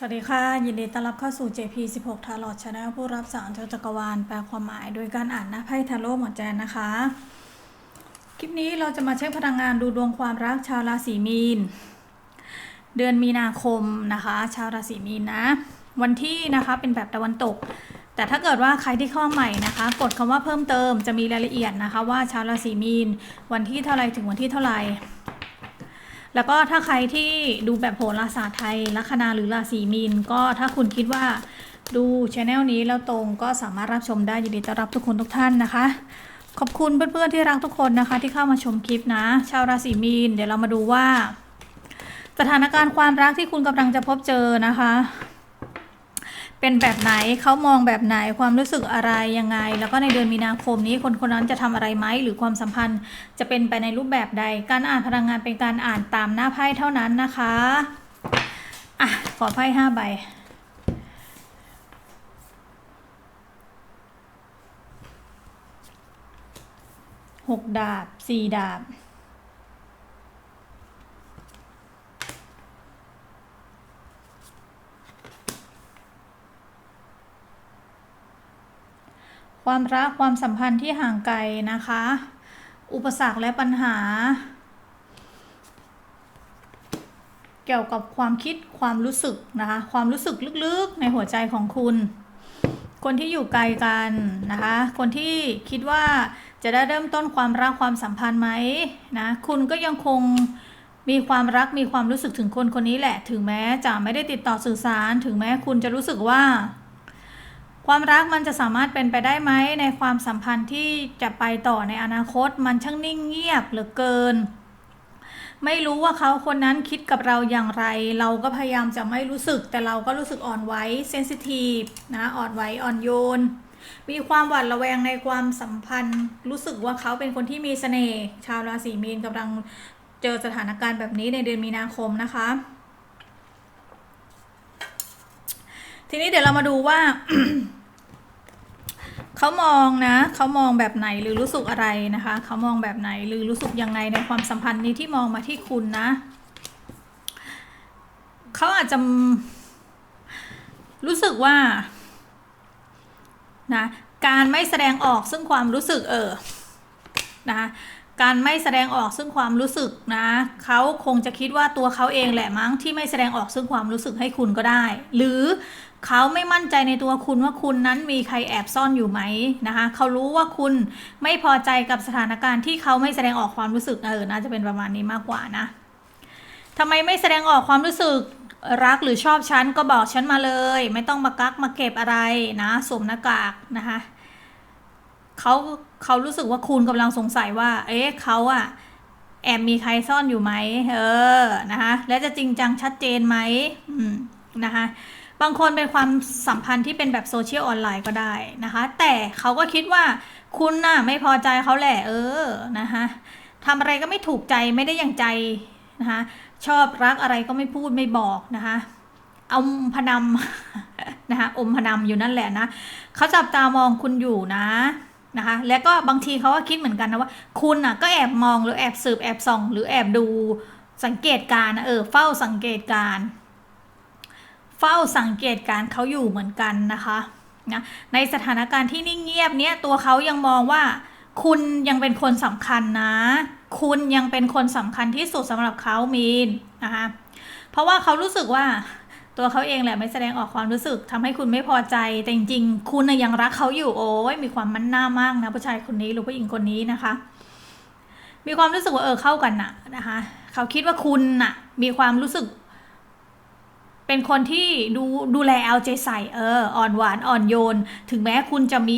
สวัสดีค่ะ ยินดีต้อนรับเข้าสู่ JP16 ทาร์ลอ c ชาแนลผู้รับสารจักรวาลแปลความหมายโดยการอ่านหน้าไพ่ทาโร่หมอแจนนะคะ คลิปนี้เราจะมาเช็คพลังงานดูดวงความรักชาวราศีมีน เดือนมีนาคมนะคะ ชาวราศีมีนนะ วันที่นะคะเป็นแบบตะวันตก แต่ถ้าเกิดว่าใครที่เข้าใหม่นะคะ กดคำว่าเพิ่มเติมจะมีรายละเอียดนะคะ ว่าชาวราศีมีน วันที่เท่าไรถึงวันที่เท่าไหร่ แล้วก็ถ้าใครที่ดูแบบโหราศาสตร์ไทย ลัคนาหรือราศีมีน ก็ถ้าคุณคิดว่าดูช anel นี้แล้วตรงก็สามารถรับชมได้ยินดีต้อนรับทุกคนทุกท่านนะคะ ขอบคุณเพื่อนๆที่รักทุกคนนะคะ ที่เข้ามาชมคลิปนะ ชาวราศีมีน เดี๋ยวเรามาดูว่า สถานการณ์ความรักที่คุณกำลังจะพบเจอนะคะ เป็นแบบไหนเขามองแบบไหนความรู้สึกอะไรยังไง แล้วก็ในเดือนมีนาคมนี้คนคนนั้นจะทำอะไรไหมหรือความสัมพันธ์จะเป็นไปในรูปแบบใด การอ่านพลังงานเป็นการอ่านตามหน้าไพ่เท่านั้นนะคะอะขอไพ่ห้าใบหกดาบสี่ดาบ ความรักความสัมพันธ์ที่ห่างไกลนะคะ อุปสรรคและปัญหา เกี่ยวกับความคิดความรู้สึกนะคะ ความรู้สึกลึกๆในหัวใจของคุณ คนที่อยู่ไกลกันนะคะ คนที่คิดว่าจะได้เริ่มต้นความรักความสัมพันธ์ไหมนะ คุณก็ยังคงมีความรักมีความรู้สึกถึงคนคนนี้แหละ ถึงแม้จะไม่ได้ติดต่อสื่อสาร ถึงแม้คุณจะรู้สึกว่า ความรักมันจะสามารถเป็นไปได้ไหมในความสัมพันธ์ที่จะไปต่อในอนาคตมันช่างนิ่งเงียบเหลือเกิน ไม่รู้ว่าเขาคนนั้นคิดกับเราอย่างไร เราก็พยายามจะไม่รู้สึก แต่เราก็รู้สึกอ่อนไหวเซนซิทีฟนะอ่อนไหวอ่อนโยน มีความหวาดระแวงในความสัมพันธ์ รู้สึกว่าเขาเป็นคนที่มีเสน่ห์ชาวราศีมีนกำลังเจอสถานการณ์แบบนี้ในเดือนมีนาคมนะคะ ทีนี้เดี๋ยวเรามาดูว่า เขามองนะ เขามองแบบไหนหรือรู้สึกอะไรนะคะ เขามองแบบไหนหรือรู้สึกยังไงในความสัมพันธ์นี้ที่มองมาที่คุณนะ เขาอาจจะรู้สึกว่านะการไม่แสดงออกซึ่งความรู้สึกเออนะคะการไม่แสดงออกซึ่งความรู้สึกนะเขาคงจะคิดว่าตัวเขาเองแหละมั้งที่ไม่แสดงออกซึ่งความรู้สึกให้คุณก็ได้ หรือ เขาไม่มั่นใจในตัวคุณว่าคุณนั้นมีใครแอบซ่อนอยู่ไหมนะคะ เขารู้ว่าคุณไม่พอใจกับสถานการณ์ที่เขาไม่แสดงออกความรู้สึกเออน่าจะเป็นประมาณนี้มากกว่านะทำไมไม่แสดงออกความรู้สึกรักหรือชอบฉันก็บอกฉันมาเลย ไม่ต้องมากักมาเก็บอะไรนะสวมหน้ากากนะคะเขาเขารู้สึกว่าคุณกำลังสงสัยว่า เอ๊ะเขาอะแอบมีใครซ่อนอยู่ไหมเออนะคะและจะจริงจังชัดเจนไหมอืมนะคะ บางคนเป็นความสัมพันธ์ที่เป็นแบบโซเชียลออนไลน์ก็ได้นะคะ แต่เขาก็คิดว่าคุณน่ะไม่พอใจเขาแหละเออนะคะทำอะไรก็ไม่ถูกใจไม่ได้อย่างใจนะคะชอบรักอะไรก็ไม่พูดไม่บอกนะคะเอาพนำนะคะอมพนำอยู่นั่นแหละนะเขาจับตามองคุณอยู่นะนะคะ แล้วก็บางทีเขาก็คิดเหมือนกันนะว่า คุณน่ะก็แอบมองหรือแอบสืบแอบส่อง หรือแอบดูสังเกตการเออเฝ้าสังเกตการ เฝ้าสังเกตการเขาอยู่เหมือนกันนะคะนะในสถานการณ์ที่นิ่งเงียบเนี้ยตัวเขายังมองว่า คุณยังเป็นคนสำคัญนะ คุณยังเป็นคนสำคัญที่สุดสำหรับเขามีนนะคะเพราะว่าเขารู้สึกว่าตัวเขาเองแหละไม่แสดงออกความรู้สึกทำให้คุณไม่พอใจ แต่จริงๆคุณยังรักเขาอยู่โอ้ยมีความมั่นหน้ามากนะผู้ชายคนนี้หรือผู้หญิงคนนี้นะคะ มีความรู้สึกว่าเออเข้ากันนะนะคะ เขาคิดว่าคุณน่ะ มีความรู้สึก เป็นคนที่ดูดูแลเอาใจใส่เอออ่อนหวานอ่อนโยน ถึงแม้คุณจะมี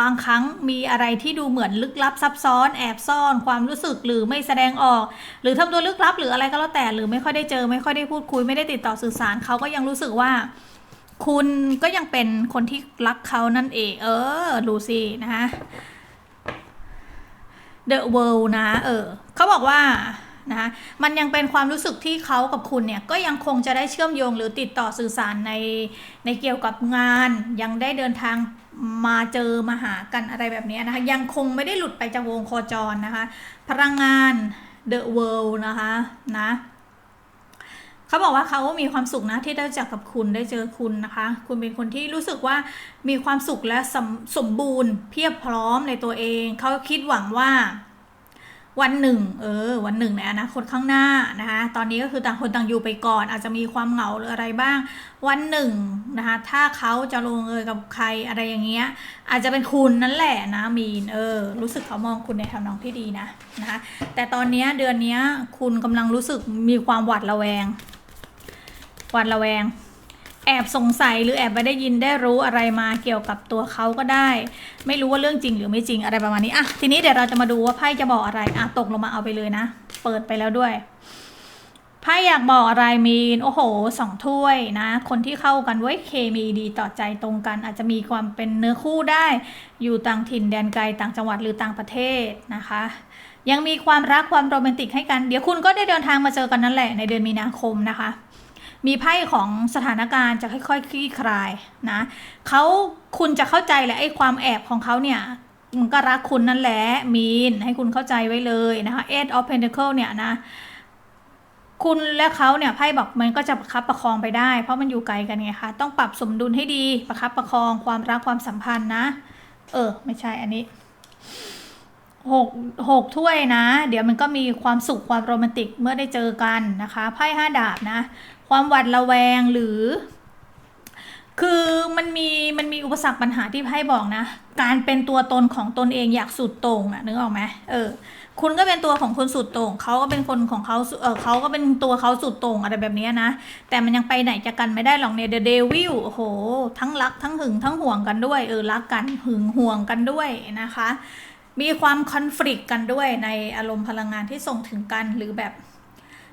บางครั้งมีอะไรที่ดูเหมือนลึกลับซับซ้อนแอบซ่อนความรู้สึกหรือไม่แสดงออก หรือทำตัวลึกลับหรืออะไรก็แล้วแต่ หรือไม่ค่อยได้เจอ ไม่ค่อยได้พูดคุยไม่ได้ติดต่อสื่อสารเขาก็ยังรู้สึกว่า คุณก็ยังเป็นคนที่รักเขานั่นเอง เออดูสินะคะ The World นะ เออเขาบอกว่า นะคะมันยังเป็นความรู้สึกที่เขากับคุณเนี่ยก็ยังคงจะได้เชื่อมโยงหรือติดต่อสื่อสารในในเกี่ยวกับงาน ยังได้เดินทางมาเจอมาหากันอะไรแบบนี้นะคะ ยังคงไม่ได้หลุดไปจากวงโคจรนะคะ พลังงาน The World นะคะนะเขาบอกว่าเขามีความสุขนะที่ได้จักกับคุณได้เจอคุณนะคะ คุณเป็นคนที่รู้สึกว่ามีความสุขและสมสมบูรณ์ เพียบพร้อมในตัวเอง เขาคิดหวังว่า วันหนึ่ง เออ วันหนึ่งในอนาคตข้างหน้านะคะ ตอนนี้ก็คือต่างคนต่างอยู่ไปก่อน อาจจะมีความเหงาหรืออะไรบ้าง วันหนึ่งนะคะ ถ้าเขาจะลงเอยกับใครอะไรอย่างเงี้ย อาจจะเป็นคุณนั่นแหละนะมีน เออ รู้สึกเขามองคุณในทางนองที่ดีนะนะคะ แต่ตอนนี้เดือนนี้คุณกำลังรู้สึกมีความหวาดระแวง หวาดระแวง แอบสงสัยหรือแอบไปได้ยินได้รู้อะไรมาเกี่ยวกับตัวเขาก็ได้ ไม่รู้ว่าเรื่องจริงหรือไม่จริงอะไรประมาณนี้อะทีนี้เดี๋ยวเราจะมาดูว่าไพ่จะบอกอะไรอะตกลงมาเอาไปเลยนะ เปิดไปแล้วด้วยไพ่อยากบอกอะไรมีนโอ้โหสองถ้วยนะ คนที่เข้ากันเว้ยเคมีดีต่อใจตรงกัน อาจจะมีความเป็นเนื้อคู่ได้ อยู่ต่างถิ่นแดนไกลต่างจังหวัดหรือต่างประเทศนะคะยังมีความรักความโรแมนติกให้กัน เดี๋ยวคุณก็ได้เดินทางมาเจอกันนั่นแหละในเดือนมีนาคมนะคะ มีไพ่ของสถานการณ์จะค่อยๆคลี่คลายนะเขาคุณจะเข้าใจแหละไอ้ความแอบของเขาเนี่ยมันก็รักคุณนั่นแหละมีนให้คุณเข้าใจไว้เลยนะคะ Eight of Pentacle เนี่ยนะ คุณและเขาเนี่ยไพ่บอกมันก็จะประคับประคองไปได้ เพราะมันอยู่ไกลกันไงคะต้องปรับสมดุลให้ดีประคับประคองความรักความสัมพันธ์นะ เออ ไม่ใช่อันนี้หกหกถ้วยนะ เดี๋ยวมันก็มีความสุขความโรแมนติกเมื่อได้เจอกันนะคะไพ่ห้าดาบนะ ความหวาดระแวงหรือ คือมันมีมันมีอุปสรรคปัญหาที่ไพ่บอกนะ การเป็นตัวตนของตนเองอยากสุดต่งอะนึกออกไหมเออ คุณก็เป็นตัวของคุณสุดต่งเขาก็เป็นคนของเขาเออเขาก็เป็นตัวเขาสุดต่งอะไรแบบนี้นะ แต่มันยังไปไหนจากกันไม่ได้หรอกเนี่ยเดอะเดวิลโอ้โห ทั้งรักทั้งหึงทั้งห่วงกันด้วย เออรักกันหึงห่วงกันด้วยนะคะมีความคอน FLICT กันด้วยในอารมณ์พลังงานที่ส่งถึงกันหรือแบบ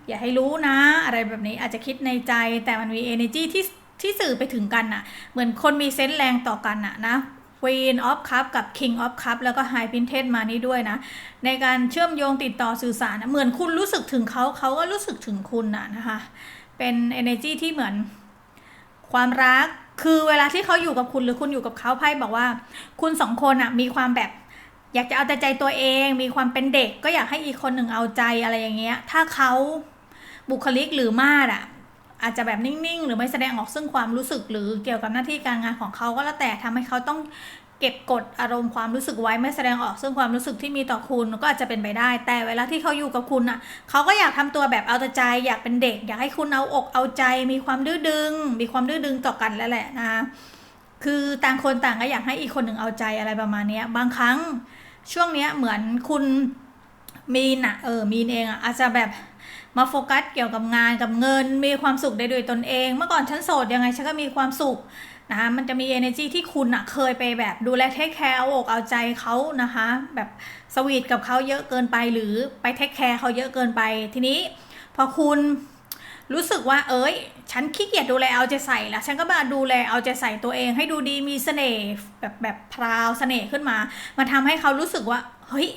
อย่าให้รู้นะ อะไรแบบนี้อาจจะคิดในใจแต่มันมี energy ที่ที่สื่อไปถึงกันอะเหมือนคนมีเซนส์แรงต่อกันอะนะ Queen of Cup กับ King of Cup แล้วก็ High Princess มานี่ด้วยนะ ในการเชื่อมโยงติดต่อสื่อสารเหมือนคุณรู้สึกถึงเขาเขาก็รู้สึกถึงคุณนะนะคะ เป็น energy ที่เหมือนความรักคือเวลาที่เขาอยู่กับคุณหรือคุณอยู่กับเขาไพ่บอกว่า คุณสองคนอะมีความแบบอยากจะเอาแต่ใจตัวเอง มีความเป็นเด็ก ก็อยากให้อีกคนหนึ่งเอาใจอะไรอย่างเงี้ย ถ้าเขา บุคลิกหรือมาดอะอาจจะแบบนิ่งๆ หรือไม่แสดงออกซึ่งความรู้สึกหรือเกี่ยวกับหน้าที่การงานของเขาก็แล้วแต่ทำให้เขาต้องเก็บกดอารมณ์ความรู้สึกไว้ไม่แสดงออกซึ่งความรู้สึกที่มีต่อคุณก็อาจจะเป็นไปได้ แต่เวลาที่เขาอยู่กับคุณอะเขาก็อยากทำตัวแบบเอาแต่ใจอยากเป็นเด็ก อยากให้คุณเอาอกเอาใจ มีความดื้อดึง มีความดื้อดึงต่อกันแล้วแหละนะคือต่างคนต่างก็อยากให้อีกคนหนึ่งเอาใจอะไรประมาณนี้บางครั้งช่วงเนี้ยเหมือนคุณมีนอะเออมีนเองอะอาจจะแบบ มาโฟกัสเกี่ยวกับงานกับเงิน มีความสุขได้โดยตนเอง เมื่อก่อนฉันโสดยังไงฉันก็มีความสุขนะคะมันจะมี energy ที่คุณอะเคยไปแบบดูแลเทคแคร์เอาอกเอาใจเขานะคะ แบบสวีทกับเขาเยอะเกินไปหรือไปเทคแคร์เขาเยอะเกินไป ทีนี้พอคุณรู้สึกว่าเอ้ย ฉันขี้เกียจดูแลเอาใจใส่ละฉันก็มาดูแลเอาใจใส่ตัวเองให้ดูดีมีเสน่ห์แบบแบบพราวเสน่ห์ขึ้นมา มาทำให้เขารู้สึกว่า เฮ้ย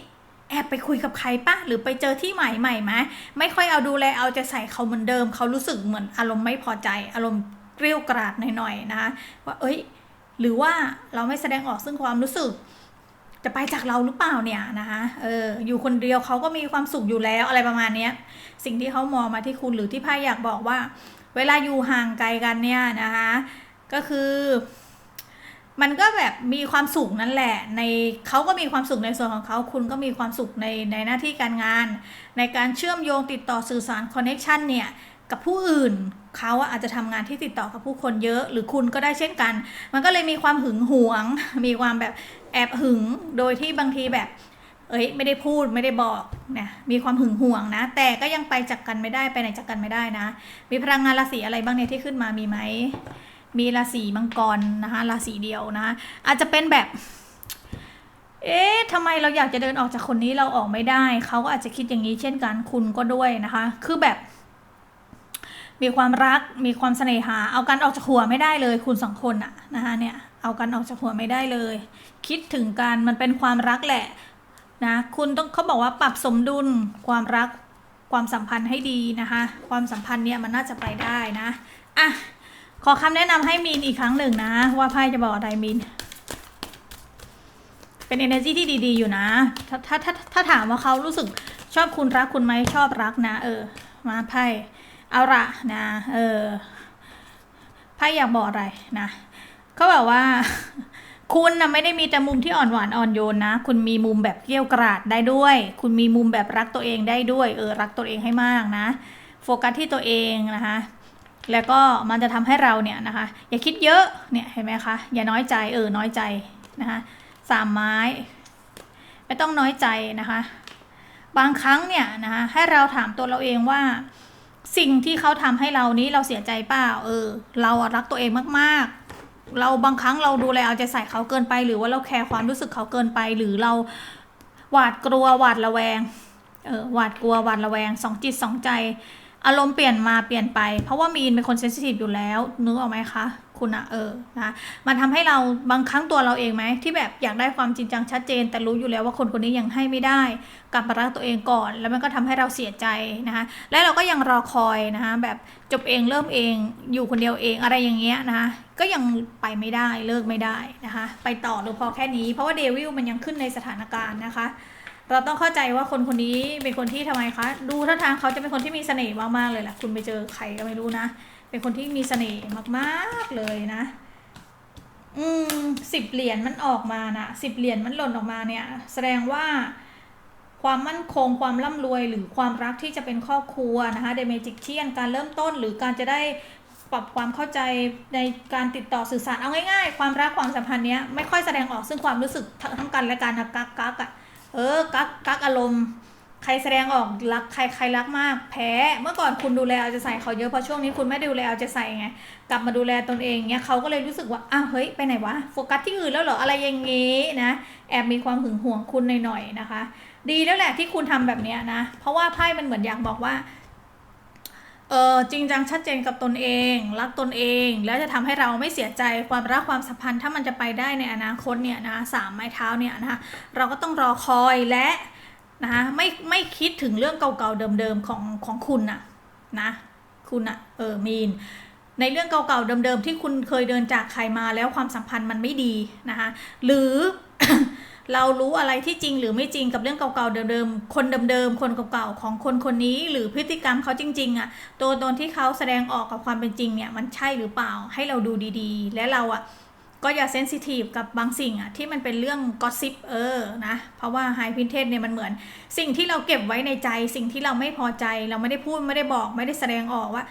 แอบไปคุยกับใครปะหรือไปเจอที่ใหม่ใหม่ไหมไม่ค่อยเอาดูแลเอาใจใส่เขาเหมือนเดิม เขารู้สึกเหมือนอารมณ์ไม่พอใจ อารมณ์เกรี้ยวกราดหน่อยๆนะคะว่าเอ้ย หรือว่าเราไม่แสดงออกซึ่งความรู้สึก จะไปจากเราหรือเปล่าเนี่ยนะคะเอออยู่คนเดียวเขาก็มีความสุขอยู่แล้วอะไรประมาณเนี้ยสิ่งที่เขามองมาที่คุณหรือที่พ่อยากบอกว่า เวลาอยู่ห่างไกลกันเนี่ยนะคะก็คือ มันก็แบบมีความสุขนั่นแหละ ในเขาก็มีความสุขในส่วนของเขา คุณก็มีความสุขในในหน้าที่การงาน ในการเชื่อมโยงติดต่อสื่อสารคอนเน็ชันเนี่ยกับผู้อื่นเขาอาจจะทำงานที่ติดต่อกับผู้คนเยอะ หรือคุณก็ได้เช่นกัน มันก็เลยมีความหึงหวง มีความแบบแอบหึงโดยที่บางทีแบบ เอ้ยไม่ได้พูดไม่ได้บอกนะมีความหึงหวงนะ แต่ก็ยังไปจากกันไม่ได้ไปไหนจากกันไม่ได้นะ มีพลังงานราศีอะไรบ้างเนี่ยที่ขึ้นมามีไหม มีราศีมังกรนะคะราศีเดียวนะอาจจะเป็นแบบ เอ๊ะทำไมเราอยากจะเดินออกจากคนนี้เราออกไม่ได้เขาก็อาจจะคิดอย่างนี้เช่นกันคุณก็ด้วยนะคะ คือแบบ มีความรักมีความเสน่หา เอากันออกจากหัวไม่ได้เลย คุณสองคนอะนะคะเนี่ย เอากันออกจากหัวไม่ได้เลย คิดถึงกันมันเป็นความรักแหละนะคุณต้องเขาบอกว่าปรับสมดุลความรักความสัมพันธ์ให้ดีนะคะ ความสัมพันธ์เนี่ยมันน่าจะไปได้นะอะ ขอคำแนะนำให้มีนอีกครั้งหนึ่งนะ ว่าไพ่จะบอกอะไรมีน เป็น energy ที่ดี ๆ อยู่นะถ้าถ้าถ้าถ้าถามว่าเขารู้สึกชอบคุณรักคุณไหมชอบรักนะ เออ มาไพ่เอาละนะ เออไพ่อยากบอกอะไรนะเขาบอกว่า คุณนะไม่ได้มีแต่มุมที่อ่อนหวานอ่อนโยนนะ คุณมีมุมแบบเกรี้ยวกราดได้ด้วย คุณมีมุมแบบรักตัวเองได้ด้วย เออ รักตัวเองให้มากนะ โฟกัสที่ตัวเองนะคะ แล้วก็มันจะทำให้เราเนี่ยนะคะ อย่าคิดเยอะเนี่ยเห็นไหมคะอย่าน้อยใจเออน้อยใจนะคะสามไม้ ไม่ต้องน้อยใจนะคะ บางครั้งเนี่ยนะคะให้เราถามตัวเราเองว่า สิ่งที่เขาทำให้เรานี้เราเสียใจเปล่าเออ เรารักตัวเองมากๆ เราบางครั้งเราดูแลเอาใจใส่เขาเกินไป หรือว่าเราแคร์ความรู้สึกเขาเกินไป หรือเราหวาดกลัวหวาดระแวงเออหวาดกลัวหวาดระแวงสองจิตสองใจ อารมณ์เปลี่ยนมาเปลี่ยนไป เพราะว่ามีนเป็นคนเซนซิทีฟอยู่แล้วนึกออกไหมคะคุณอะเออนะมันทำให้เราบางครั้งตัวเราเองไหมที่แบบอยากได้ความจริงจังชัดเจน แต่รู้อยู่แล้วว่าคนคนนี้ยังให้ไม่ได้กลับมารักตัวเองก่อน แล้วมันก็ทำให้เราเสียใจนะคะและเราก็ยังรอคอยนะคะแบบจบเองเริ่มเองอยู่คนเดียวเองอะไรอย่างเงี้ยนะคะก็ยังไปไม่ได้เลิกไม่ได้นะคะไปต่อหรือพอแค่นี้ เพราะว่าเดวิลมันยังขึ้นในสถานการณ์นะคะ เราต้องเข้าใจว่าคนคนนี้เป็นคนที่ทำไมคะ ดูท่าทางเขาจะเป็นคนที่มีเสน่ห์มากๆเลยแหละคุณไปเจอใครก็ไม่รู้นะ เป็นคนที่มีเสน่ห์มากๆเลยนะ อืมสิบเหรียญมันออกมานะสิบเหรียญมันหล่นออกมาเนี่ย แสดงว่าความมั่นคงความร่ำรวยหรือความรักที่จะเป็นครอบครัวนะคะเดเมจิกเชียนการเริ่มต้นหรือการจะได้ปรับความเข้าใจในการติดต่อสื่อสารเอาง่ายๆ ความรักความสัมพันธ์เนี้ยไม่ค่อยแสดงออกซึ่งความรู้สึกทั้งกันและกันนะกักกักอะ เออ กักกักอารมณ์ ใครแสดงออกรักใครใครรักมาก แพ้ เมื่อก่อนคุณดูแลเอาใจใส่เขาเยอะเพราะช่วงนี้คุณไม่ดูแลเอาใจใส่ไง กลับมาดูแลตนเองเนี่ยเขาก็เลยรู้สึกว่า อ้าว เฮ้ย ไปไหนวะ โฟกัสที่อื่นแล้วเหรอ อะไรอย่างงี้นะ แอบมีความหึงหวงคุณหน่อยๆนะคะ ดีแล้วแหละที่คุณทำแบบเนี้ยนะ เพราะว่าไพ่มันเหมือนอยากบอกว่า เออจริงจังชัดเจนกับตนเอง รักตนเอง แล้วจะทำให้เราไม่เสียใจความรักความสัมพันธ์ ถ้ามันจะไปได้ในอนาคตเนี่ยนะสามไม้เท้าเนี่ยนะคะเราก็ต้องรอคอยและนะคะไม่ไม่คิดถึงเรื่องเก่าๆเดิมๆของของคุณน่ะนะคุณน่ะเออมีนในเรื่องเก่าๆเดิมๆที่คุณเคยเดินจากใครมาแล้วความสัมพันธ์มันไม่ดีนะคะหรือ เรารู้อะไรที่จริงหรือไม่จริงกับเรื่องเก่าๆเดิมๆคนเดิมๆคนเก่าๆของคนคนนี้หรือพฤติกรรมเขาจริงๆอะตัวตนที่เขาแสดงออกกับความเป็นจริงเนี่ยมันใช่หรือเปล่าให้เราดูดีๆ และเราอะก็อย่าเซนซิทีฟกับบางสิ่งอะที่มันเป็นเรื่องกอซิปเออนะ เพราะว่าไฮพินเทสเนี่ยมันเหมือน สิ่งที่เราเก็บไว้ในใจ สิ่งที่เราไม่พอใจ เราไม่ได้พูดไม่ได้บอกไม่ได้แสดงออกว่า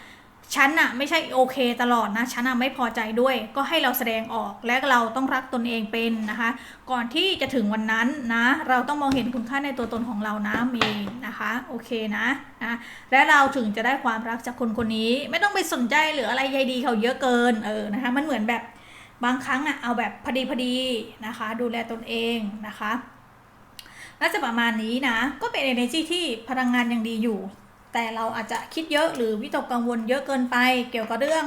ฉันอะไม่ใช่โอเคตลอดนะ ฉันอะไม่พอใจด้วย ก็ให้เราแสดงออกและเราต้องรักตนเองเป็นนะคะ ก่อนที่จะถึงวันนั้นนะ เราต้องมองเห็นคุณค่าในตัวตนของเรานะมีนะคะโอเคนะนะ และเราถึงจะได้ความรักจากคนคนนี้ ไม่ต้องไปสนใจหรืออะไรใยดีเขาเยอะเกินเออนะคะ มันเหมือนแบบบางครั้งอะเอาแบบพอดีพอดีนะคะ ดูแลตนเองนะคะน่าจะประมาณนี้นะ ก็เป็น energy ที่พลังงานยังดีอยู่ แต่เราอาจจะคิดเยอะหรือวิตกกังวลเยอะเกินไป เกี่ยวกับเรื่อง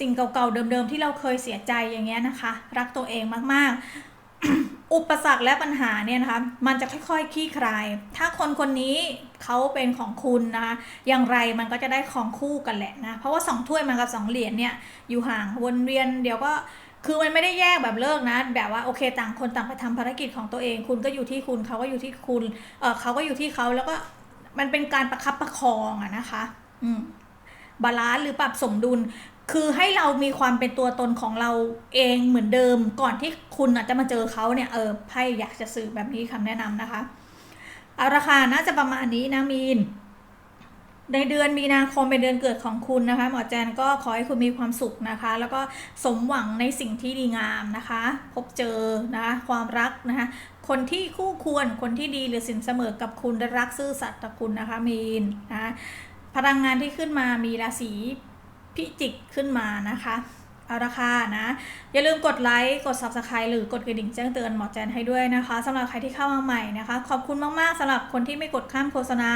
สิ่งเก่าๆเดิมๆที่เราเคยเสียใจอย่างเงี้ยนะคะ รักตัวเองมากๆ อุปสรรคและปัญหาเนี่ยนะคะมันจะค่อยๆคลี่คลาย ถ้าคนคนนี้เขาเป็นของคุณนะคะอย่างไรมันก็จะได้ของคู่กันแหละนะเพราะว่าสองถ้วยมันกับสองเหรียญเนี่ยอยู่ห่างวนเวียนเดี๋ยวก็คือมันไม่ได้แยกแบบเลิกนะ แบบว่าโอเคต่างคนต่างไปทำภารกิจของตัวเอง คุณก็อยู่ที่คุณเขาก็อยู่ที่คุณเออเขาก็อยู่ที่เขาแล้วก็ มันเป็นการประคับประคองอะนะคะ อืมบาลานซ์หรือปรับสมดุล คือให้เรามีความเป็นตัวตนของเราเองเหมือนเดิม ก่อนที่คุณอาจจะมาเจอเขาเนี่ยเออไพ่อยากจะสื่อแบบนี้คำแนะนำนะคะเอาราคาน่าจะประมาณนี้นะมีน ในเดือนมีนาคมเป็นเดือนเกิดของคุณนะคะหมอแจนก็ขอให้คุณมีความสุขนะคะ แล้วก็สมหวังในสิ่งที่ดีงามนะคะ พบเจอนะคะความรักนะคะ คนที่คู่ควรคนที่ดีหรือสินเสมอกับคุณและรักซื่อสัตย์กับคุณนะคะมีนนะพลังงานที่ขึ้นมามีราศีพิจิกขึ้นมานะคะเอาราคานะ อย่าลืมกดไลค์ กด subscribe หรือกดกระดิ่งแจ้งเตือนหมอแจนให้ด้วยนะคะสำหรับใครที่เข้ามาใหม่นะคะ ขอบคุณมาก ๆสำหรับคนที่ไม่กดข้ามโฆษณา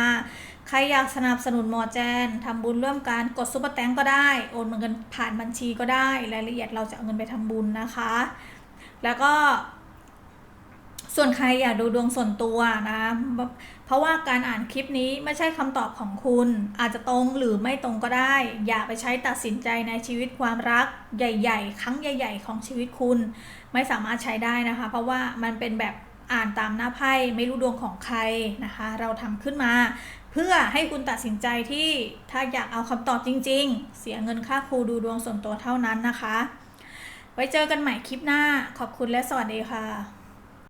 ใครอยากสนับสนุนหมอแจนทำบุญร่วมกันกดซุปเปอร์แตงก็ได้ โอนเงินผ่านบัญชีก็ได้ รายละเอียดเราจะเอาเงินไปทำบุญนะคะ แล้วก็ ส่วนใครอยากดูดวงส่วนตัวนะเพราะว่าการอ่านคลิปนี้ไม่ใช่คำตอบของคุณ อาจจะตรงหรือไม่ตรงก็ได้ อย่าไปใช้ตัดสินใจในชีวิตความรักใหญ่ ๆ ครั้งใหญ่ ๆ ของชีวิตคุณ ไม่สามารถใช้ได้นะคะ เพราะว่ามันเป็นแบบอ่านตามหน้าไพ่ไม่รู้ดวงของใครนะคะ เราทำขึ้นมา เพื่อให้คุณตัดสินใจที่ถ้าอยากเอาคำตอบจริง ๆ เสียเงินค่าครูดูดวงส่วนตัวเท่านั้นนะคะ ไว้เจอกันใหม่คลิปหน้าขอบคุณและสวัสดีค่ะ